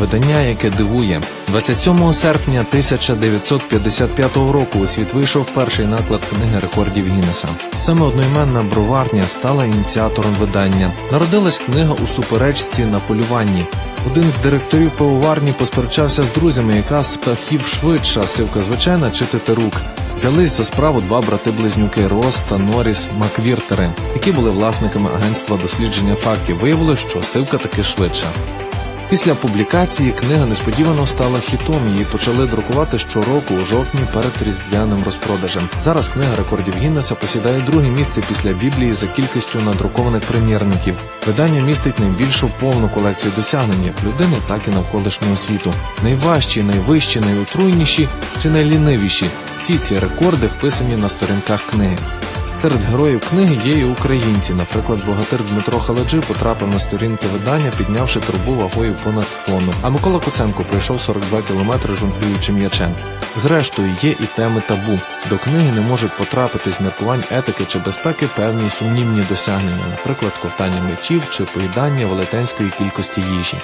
Видання, яке дивує, 27 серпня 1955 року у світ вийшов перший наклад книги рекордів Гіннеса. Саме одноіменна броварня стала ініціатором видання. Народилась книга у суперечці на полюванні. Один з директорів пивоварні посперечався з друзями, яка з птахів швидша, сивка звичайна чи тетерук. Взялись за справу два брати-близнюки Рос та Норріс Маквіртери, які були власниками агентства дослідження фактів. Виявилось, що сивка таки швидша. Після публікації книга несподівано стала хітом. Її почали друкувати щороку у жовтні перед різдвяним розпродажем. Зараз книга рекордів Гіннеса посідає друге місце після Біблії за кількістю надрукованих примірників. Видання містить найбільшу повну колекцію досягнень як людини, так і навколишнього світу. Найважчі, найвищі, найотруйніші чи найлінивіші. Всі ці рекорди вписані на сторінках книги. Серед героїв книги є і українці. Наприклад, богатир Дмитро Халаджи потрапив на сторінки видання, піднявши трубу вагою понад тонну. А Микола Куценко пройшов 42 кілометри жонглюючи м'ячем. Зрештою, є і теми табу. До книги не можуть потрапити з міркувань етики чи безпеки певні сумнівні досягнення, наприклад, ковтання мечів чи поїдання велетенської кількості їжі.